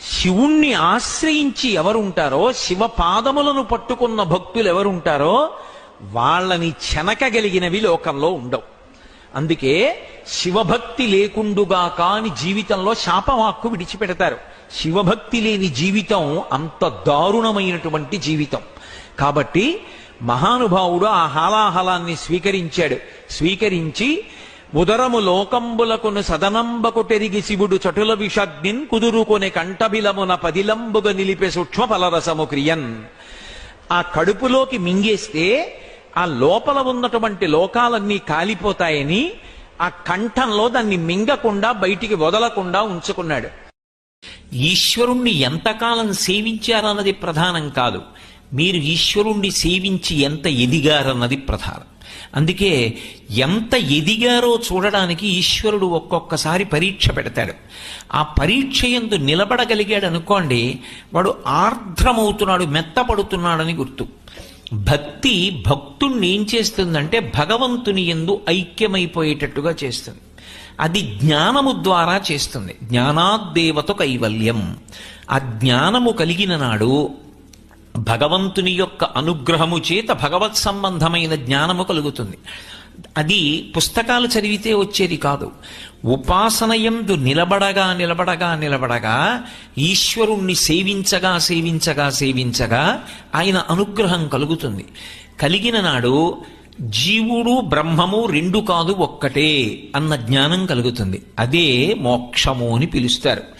శివుణ్ణి ఆశ్రయించి ఎవరుంటారో శివ పాదములను పట్టుకున్న భక్తులు ఎవరుంటారో వాళ్ళని చెనకగలిగినవి లోకంలో ఉండవు. అందుకే శివభక్తి లేకుండుగా కాని జీవితంలో శాపవాక్కు విడిచిపెడతారు. శివభక్తి లేని జీవితం అంత దారుణమైనటువంటి జీవితం. కాబట్టి మహానుభావుడు ఆ హాలాహలాన్ని స్వీకరించాడు. స్వీకరించి ఉదరము లోకంబులకును సదనంబకుటెరిగి శివుడు చటుల విషగ్నిన్ కుదురుకొని కంఠబిలమున పదిలంబుగా నిలిపే సూక్ష్మ ఫలరసము క్రియన్. ఆ కడుపులోకి మింగేస్తే ఆ లోపల ఉన్నటువంటి లోకాలన్నీ కాలిపోతాయని ఆ కంఠంలో దాన్ని మింగకుండా బయటికి వదలకుండా ఉంచుకున్నాడు. ఈశ్వరుణ్ణి ఎంతకాలం సేవించారన్నది ప్రధానం కాదు. మీరు ఈశ్వరుణ్ణి సేవించి ఎంత ఎదిగారన్నది ప్రధానం. అందుకే ఎంత ఎదిగారో చూడడానికి ఈశ్వరుడు ఒక్కొక్కసారి పరీక్ష పెడతాడు. ఆ పరీక్ష ఎందు నిలబడగలిగాడు అనుకోండి వాడు ఆర్ద్రమవుతున్నాడు మెత్తపడుతున్నాడని గుర్తు. భక్తి భక్తుణ్ణి ఏం చేస్తుందంటే భగవంతుని ఎందు ఐక్యమైపోయేటట్టుగా చేస్తుంది. అది జ్ఞానము ద్వారా చేస్తుంది. జ్ఞానాద్దేవత కైవల్యం. ఆ జ్ఞానము కలిగిన నాడు భగవంతుని యొక్క అనుగ్రహము చేత భగవత్ సంబంధమైన జ్ఞానము కలుగుతుంది. అది పుస్తకాలు చదివితే వచ్చేది కాదు. ఉపాసనయందు నిలబడగా నిలబడగా నిలబడగా ఈశ్వరుణ్ణి సేవించగా సేవించగా సేవించగా ఆయన అనుగ్రహం కలుగుతుంది. కలిగిన నాడు జీవుడు బ్రహ్మము రెండు కాదు ఒక్కటే అన్న జ్ఞానం కలుగుతుంది. అదే మోక్షము అని పిలుస్తారు.